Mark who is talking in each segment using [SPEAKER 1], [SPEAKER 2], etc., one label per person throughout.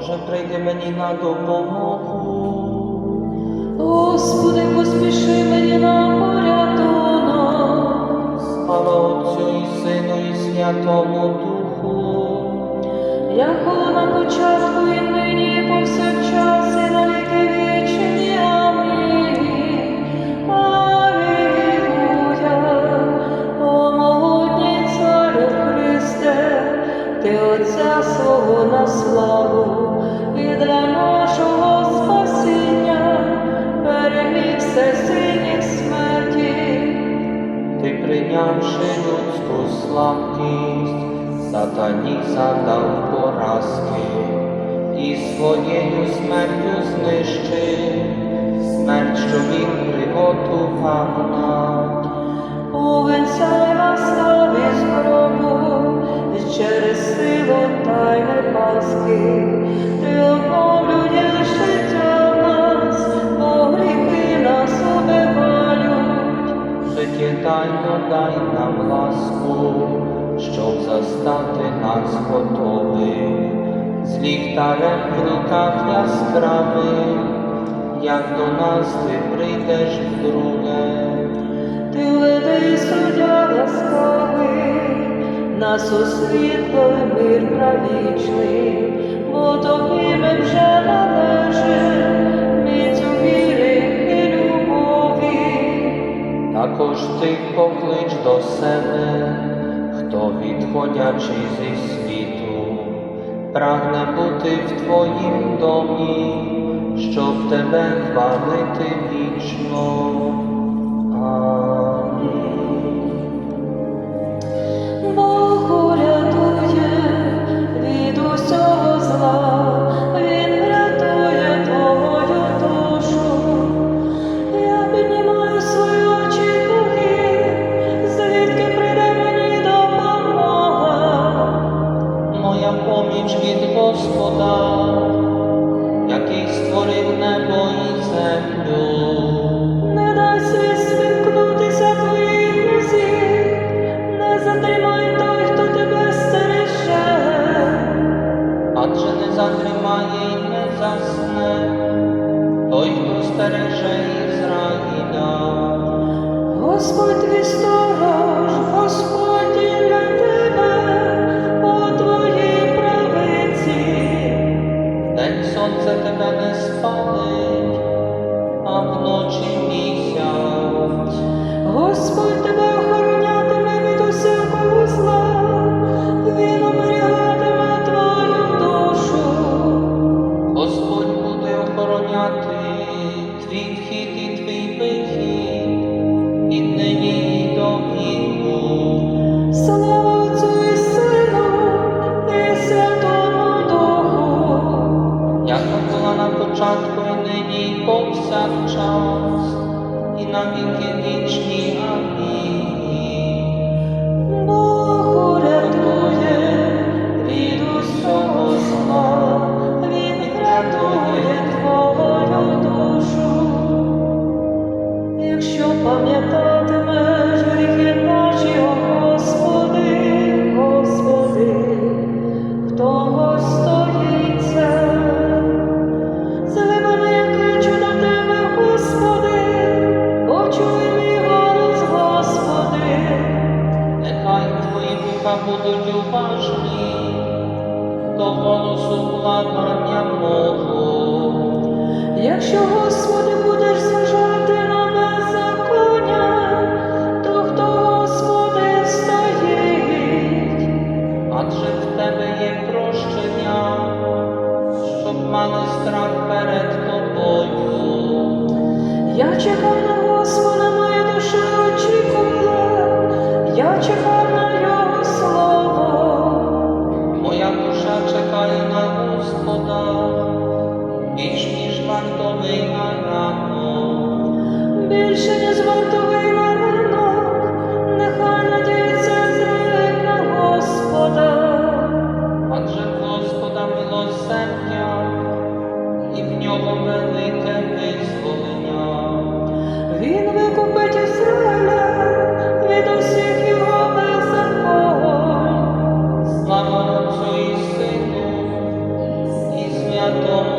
[SPEAKER 1] Боже, прийди мені на допомогу. Святому Духу.
[SPEAKER 2] Як було на початку і нині, і повсякчас, і на віки вічні. Амінь. Алілуя. О могутній царю Христе, Ти Отця свого на славу і для нашого спасіння переміг всесильних смерті.
[SPEAKER 1] Ти прийнявши людську слабкість, сатані задав поразки і своєю смертю знищив смерть, що він приготував нам.
[SPEAKER 2] Увенцяй настав із гробу, через силу тайни Пасхи, ти обновлюєш життя нас, бо гріхи нас убивають.
[SPEAKER 1] Життєдайно дай нам ласку, щоб застати нас готових, з ліхтарем в руках яскравим, як до нас ти прийдеш вдруге.
[SPEAKER 2] Ти веди суддя ласкавий, нас у світло мир правічний, бо тобі ми вже належим, міць у вірі і любові.
[SPEAKER 1] Також ти поклич до себе, хто відходячи зі світу, прагне бути в твоїм домі, щоб тебе хвалити вічно. Амінь.
[SPEAKER 2] Я
[SPEAKER 1] чекаю на
[SPEAKER 2] його слово,
[SPEAKER 1] моя душа чекає на Господа,
[SPEAKER 2] більш ніж
[SPEAKER 1] вартовий на рано. Більше tu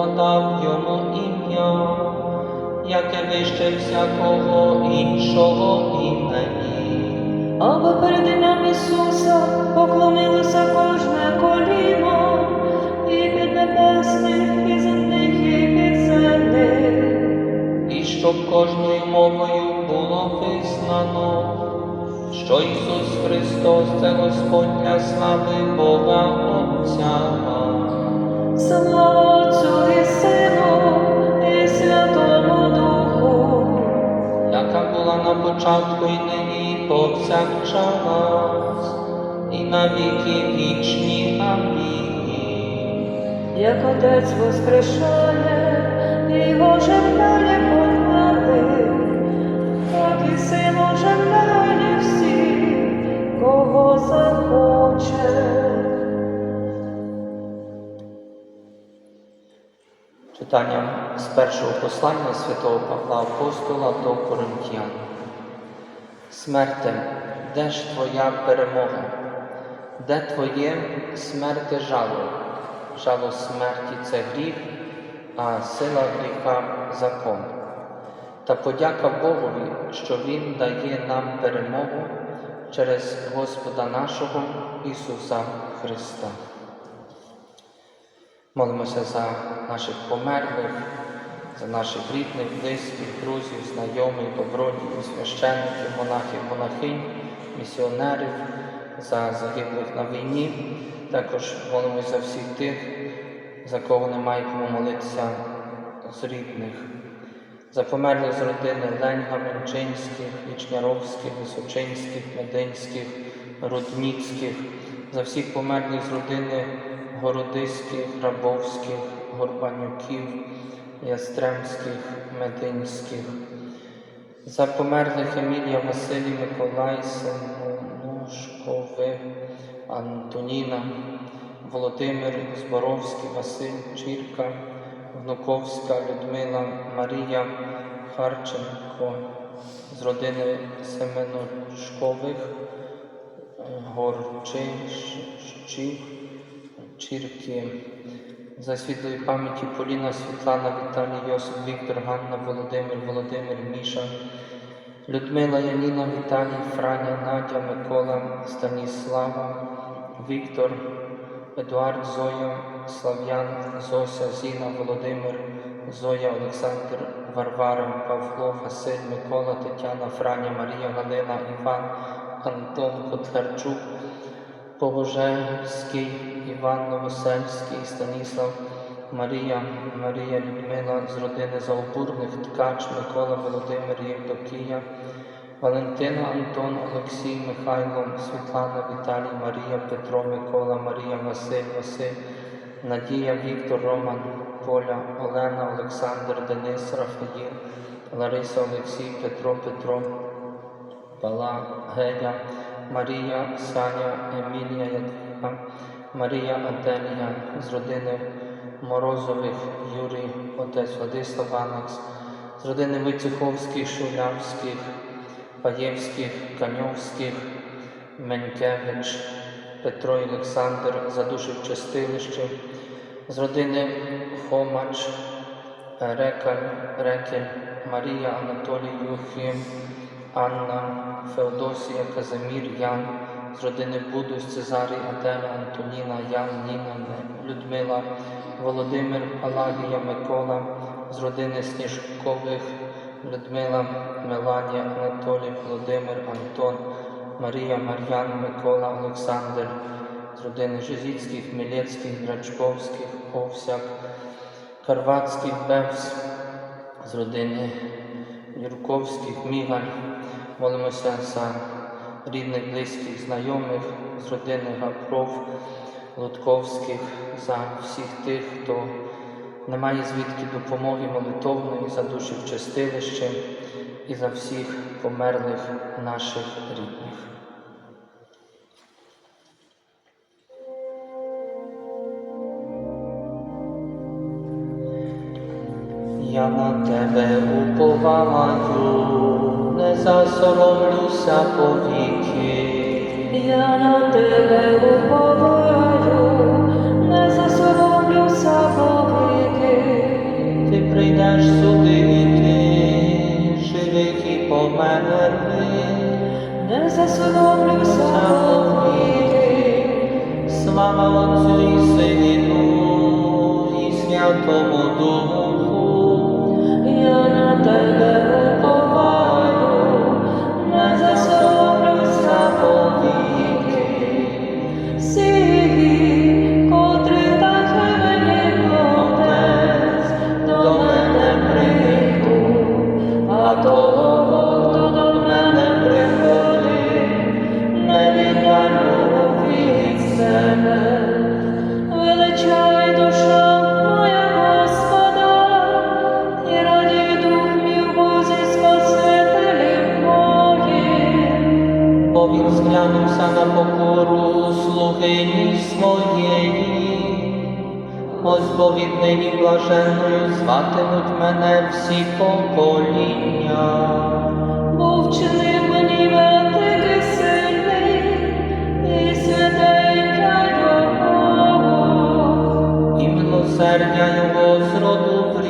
[SPEAKER 1] його та дав йому ім'я, яке вище всякого іншого імені.
[SPEAKER 2] Аби перед ім'ям Ісуса поклонилося кожне коліно, і під небесних, і земних, і підземних.
[SPEAKER 1] І щоб кожною мовою було визнано, що Ісус Христос це Господь для слави Бога Отця.
[SPEAKER 2] Слава і Сину, і Святому Духу.
[SPEAKER 1] яка була на початку і нині, і повсякчас, і на віки вічні. Амінь.
[SPEAKER 2] Як Отець воскрешає і оживляє померлих, так і Син оживляє всіх, кого захоче.
[SPEAKER 1] Читання з першого послання святого Павла Апостола до Коринтян. Смерте, де ж твоя перемога? Де твоє смерте жало? Жало смерті це гріх, а сила гріха закон. Та подяка Богові, що Він дає нам перемогу через Господа нашого Ісуса Христа. Молимося за наших померлих, за наших рідних, близьких, друзів, знайомих, добродіїв, священників, монахів, монахинь, місіонерів, за загиблих на війні. Також молимося за всіх тих, за кого немає кому молитися з рідних, за померлих з родини Леньга, Менчинських, Вічняровських, Височинських, Мединських, Рудніцьких, за всіх померлих з родини Городиських, Грабовських, Горбанюків, Ястремських, Мединських, за померлих Емілія Василій Миколай, Семенушкових, Антоніна, Володимир Зборовський, Василь Чірка, Внуковська, Людмила, Марія Харченко. З родини Семенушкових, Горчичів, Чірки, за світлої пам'яті Поліна, Світлана, Віталій, Йосип, Віктор, Ганна, Володимир, Володимир, Міша, Людмила, Яніна, Віталій, Франя, Надя, Микола, Станіслава, Віктор, Едуард, Зоя, Слав'ян, Зося, Зіна, Володимир, Зоя, Олександр, Варвара, Павло, Василь, Микола, Тетяна, Франя, Марія, Галина, Іван, Антон, Котхарчук, Побожевський, Іван Новосельський, Станіслав, Марія, Марія Людмила з родини Заобурних, Ткач, Микола, Володимир, Євдокія, Валентина, Антон, Олексій, Михайло, Світлана, Віталій, Марія, Петро, Микола, Марія, Василь, Василь, Надія, Віктор, Роман, Поля, Олена, Олександр, Денис, Рафаїл, Лариса, Олексій, Петро, Петро, Пала, Гея, Марія, Саня, Емілія, Ядвіга, Марія Аделія з родини Морозових, Юрій, отець Владислав Анакс, з родини Войцеховських, Шулявських, Паєвських, Каньовських, Менькевич, Петро і Олександр, за душі в чистилищі, з родини Хомач, Рекаль, Рекель, Марія, Анатолій, Юхим, Анна, Феодосія, Казимір, Ян, з родини Будус, Цезарій, Аделя, Антоніна, Ян, Ніна, Людмила, Володимир, Палагія, Микола, з родини Сніжкових, Людмила, Меланія, Анатолій, Володимир, Антон, Марія, Мар'ян, Микола, Олександр, з родини Жизіцьких, Мілецьких, Грачковських, Овсяк, Карватських, Бевс, з родини Юрковських, Мігаль. Молимося за рідних, близьких, знайомих, з родини Гапров, Лутковських, за всіх тих, хто не має звідки допомоги молитовної, за душі в чистилище і за всіх померлих наших рідних. Я на тебе уповаю, не засоромлюся повіки.
[SPEAKER 2] Я на тебе уповаю, не засоромлюся повіки.
[SPEAKER 1] Ти прийдеш судити живих і померлих.
[SPEAKER 2] Не засоромлюся повіки.
[SPEAKER 1] Слава Отцю і Сину і Святому Духу.
[SPEAKER 2] Я на тебе
[SPEAKER 1] Бо блаженною зватимуть мене всі покоління.
[SPEAKER 2] Бо вчинив мені великий сильний, і святе ім'я Його.
[SPEAKER 1] і милосердя Його з роду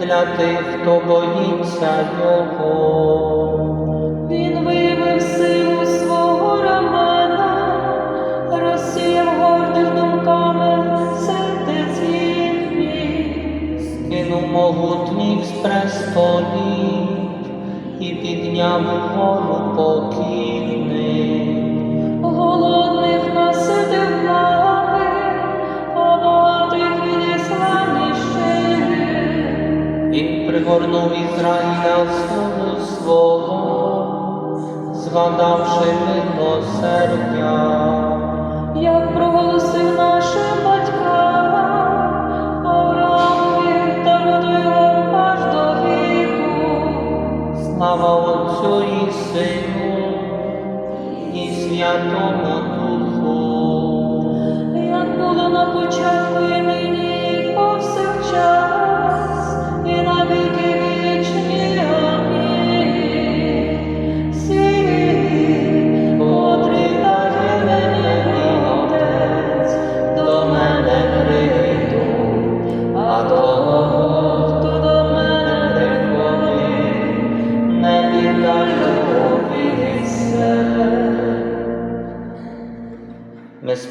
[SPEAKER 1] для тих, хто боїться Його. Скинув з престолів і підняв вгору покірних.
[SPEAKER 2] Голодних наситив лави, а багатих відіслав ніщих.
[SPEAKER 1] Він пригорнув Ізраїля слово свого, згадавши милосердя. Слава Отцю і Сину і Святому Духу.
[SPEAKER 2] Як було на початку і нині, і повсякчас,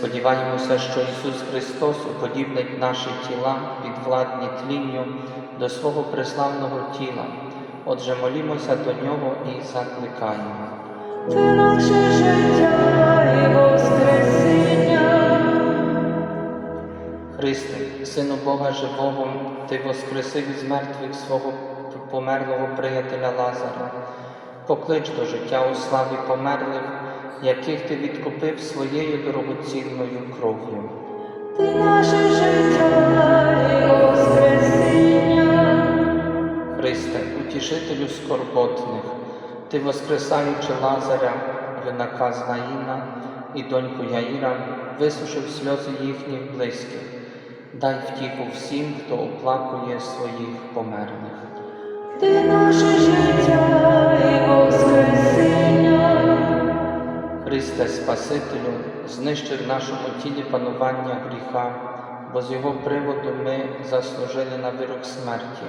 [SPEAKER 1] сподіваємося, що Ісус Христос уподібнить наші тіла підвладні тлінню до свого преславного тіла. Отже, молімося до Нього і закликаємо.
[SPEAKER 2] Ти наше життя і воскресіння.
[SPEAKER 1] Христе, Сину Бога Живого, Ти воскресив із мертвих свого померлого приятеля Лазара. Поклич до життя у славі померлих, яких ти відкупив своєю дорогоцінною кров'ю.
[SPEAKER 2] Ти наше життя і воскресіння.
[SPEAKER 1] Христе, утішителю скорботних, Ти воскресаючи Лазаря, юнака з Наїна і доньку Яїра, висушив сльози їхніх близьких. Дай втіху всім, хто оплакує своїх померлих.
[SPEAKER 2] Ти наше життя
[SPEAKER 1] Христе Спасителю, знищи в нашому тілі панування гріха, бо з його приводу ми заслужили на вирок смерті.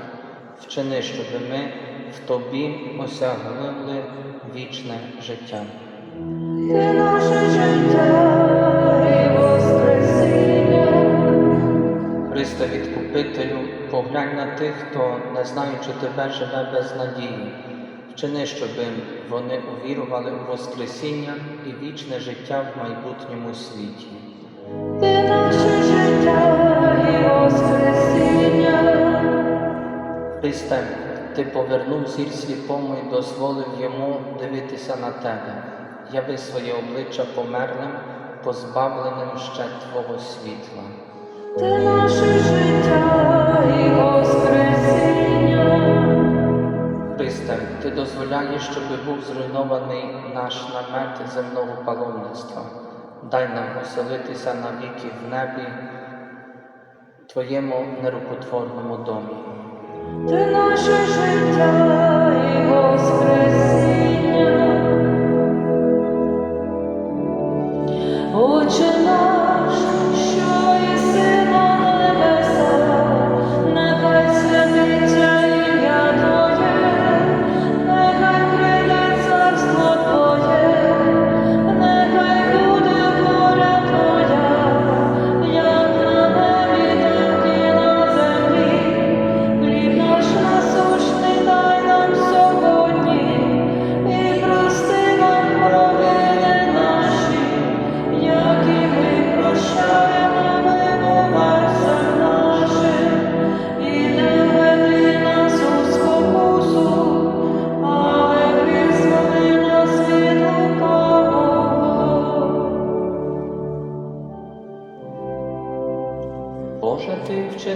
[SPEAKER 1] Вчини, щоб ми в Тобі осягнули вічне життя.
[SPEAKER 2] Ти наше життя і воскресіння.
[SPEAKER 1] Христе Відкупителю, поглянь на тих, хто, не знаючи тебе, живе без надії. Вчини, щоби вони увірували у Воскресіння і вічне життя в майбутньому світі.
[SPEAKER 2] Ти наше життя і воскресіння.
[SPEAKER 1] Христе, Ти повернув зір сліпому і дозволив йому дивитися на тебе. Яви своє обличчя померлим, позбавленим ще Твого світла.
[SPEAKER 2] Ти наше життя і воскресіння.
[SPEAKER 1] Дозволяєш, щоб був зруйнований наш намет земного паломництва. Дай нам оселитися навіки в небі, Твоєму нерукотворному домі.
[SPEAKER 2] Ти наше життя і воскресіння.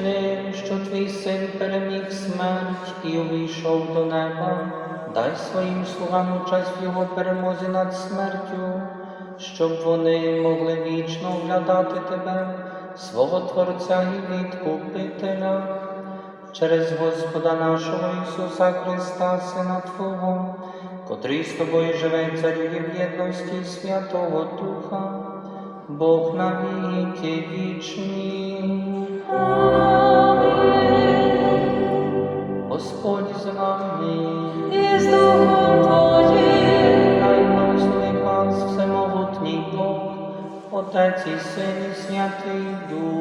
[SPEAKER 1] Ти що твій син переміг смерть і увійшов до неба. Дай своїм слугам участь його перемозі над смертю, щоб вони могли вічно оглядати тебе, свого Творця і Відкупителя, через Господа нашого Ісуса Христа, Сина Твого, котрий з тобою живе і царює в єдності Святого Духа, Бог на віки вічні. Господь з вами,
[SPEAKER 2] І з Духом Твоїм.
[SPEAKER 1] хай благословить вас всемогутній Бог, Отець і Син і Святий Дух.